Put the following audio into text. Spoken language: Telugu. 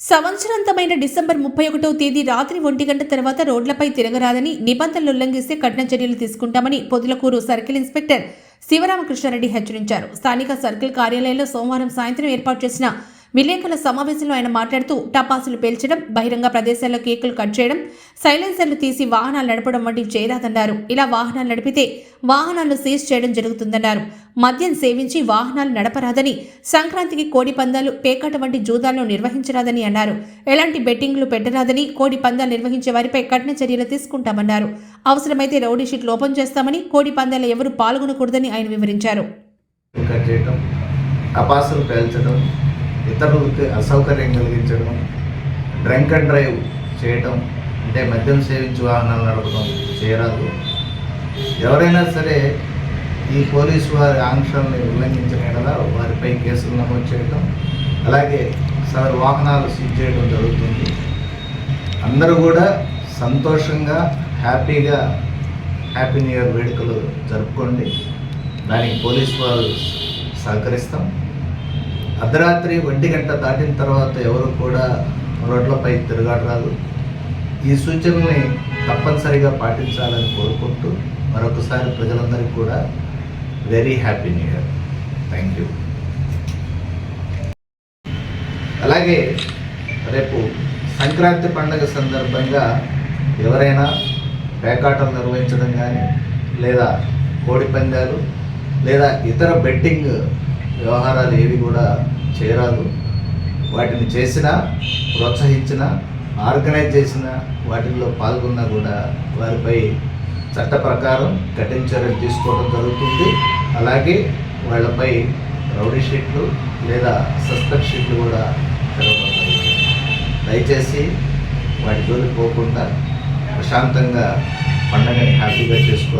సంవత్సరాంతమైన డిసెంబర్ ముప్పై ఒకటో తేదీ రాత్రి ఒంటి గంట తర్వాత రోడ్లపై తిరగరాదని నిబంధనలు ఉల్లంఘిస్తే కఠిన చర్యలు తీసుకుంటామని పొదులకూరు సర్కిల్ ఇన్స్పెక్టర్ శివరామకృష్ణారెడ్డి హెచ్చరించారు. స్థానిక సర్కిల్ కార్యాలయంలో సోమవారం సాయంత్రం ఏర్పాటు చేసిన విలేకరుల సమావేశంలో ఆయన మాట్లాడుతూ టపాసులు పేల్చడం బహిరంగ ప్రదేశాల్లో కేకులు కట్ చేయడం సైలెన్సర్లు తీసి వాహనాలు నడపడం వంటివి చేయరాదన్నారు ఇలా వాహనాలు నడిపితే వాహనాలను సీజ్ చేయడం జరుగుతుందన్నారు. మద్యం సేవించి వాహనాలు నడపరాదని సంక్రాంతికి కోడి పందాలు పేకాట వంటి జూదాలను నిర్వహించరాదని అన్నారు. ఎలాంటి బెట్టింగ్లు పెట్టరాదని కోడి పందాలు నిర్వహించే వారిపై కఠిన చర్యలు తీసుకుంటామన్నారు. అవసరమైతే రౌడీ షీట్లు ఓపెన్ చేస్తామని కోడి పందాలు ఎవరు పాల్గొనకూడదని ఆయన వివరించారు. కట్ ఇతరులకు అసౌకర్యం కలిగించడం డ్రంక్ అండ్ డ్రైవ్ చేయటం అంటే మద్యం సేవించి వాహనాలు నడపడం చేయరాదు. ఎవరైనా సరే ఈ పోలీసు వారి ఆంక్షల్ని ఉల్లంఘించిన వారిపై కేసులు నమోదు చేయటం అలాగే సదరు వాహనాలు సీజ్ చేయడం జరుగుతుంది. అందరూ కూడా సంతోషంగా హ్యాపీగా హ్యాపీ న్యూ ఇయర్ వేడుకలు జరుపుకోండి. దానికి పోలీసు వారు సహకరిస్తాం. అర్ధరాత్రి ఒంటి గంట దాటిన తర్వాత ఎవరు కూడా రోడ్లపై తిరగడరాదు ఈ సూచనల్ని తప్పనిసరిగా పాటించాలని కోరుకుంటూ మరొకసారి ప్రజలందరికీ కూడా very happy new year. Thank you. అలాగే రేపు సంక్రాంతి పండుగ సందర్భంగా ఎవరైనా పేకాటలు నిర్వహించడం కానీ లేదా కోడి పందాలు లేదా ఇతర బెట్టింగ్ వ్యవహారాలు ఏవి కూడా చేయరాదు వాటిని చేసినా ప్రోత్సహించినా ఆర్గనైజ్ చేసిన వాటిల్లో పాల్గొన్నా కూడా వారిపై చట్ట ప్రకారం కఠిన చర్యలు తీసుకోవడం జరుగుతుంది. అలాగే వాళ్ళపై రౌడీ షీట్లు లేదా సస్పెక్ట్ షీట్లు కూడా తెరవబడతాయి. దయచేసి వాటి జోలికి పోకుండా ప్రశాంతంగా పండగని హ్యాపీగా చేసుకోవాలని